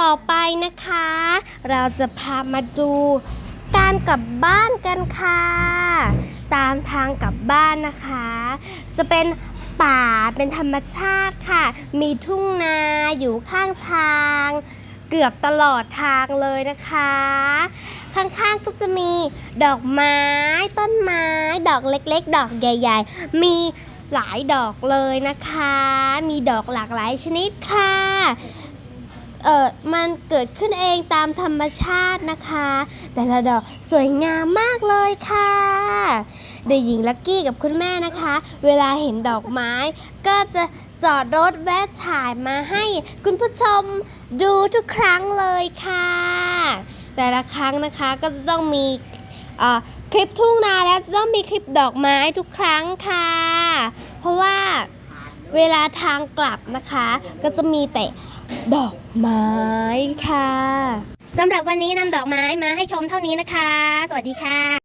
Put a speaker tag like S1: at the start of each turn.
S1: ต่อไปนะคะ เราจะพามาดูการกลับบ้านกันค่ะ ตามทางกลับบ้านนะคะ จะเป็นป่าเป็นธรรมชาติค่ะ มีทุ่งนาอยู่ข้างทาง เกือบตลอดทางเลยนะคะ ข้างๆก็จะมีดอกไม้ต้นไม้ ดอกเล็กๆ ดอกใหญ่ ๆ มีหลายดอกเลยนะคะ มีดอกหลากหลายชนิดค่ะ เออมันเกิดขึ้นเองตามธรรมชาตินะคะ แต่ละดอกสวยงามมากเลยค่ะเด็กหญิงลักกี้กับคุณแม่นะคะ เวลาเห็นดอกไม้ ก็จะจอดรถแวะถ่ายมาให้คุณผู้ชมดูทุกครั้งเลยค่ะ แต่ละครั้งนะคะก็จะต้องมีคลิปทุ่งนาแล้วจะต้องมีคลิปดอกไม้ทุกครั้งค่ะ เพราะว่า เวลาทางกลับนะคะ ก็จะมีแต่ดอกไม้ค่ะสำหรับวันนี้นำดอกไม้มาให้ชมเท่านี้นะคะ สวัสดีค่ะ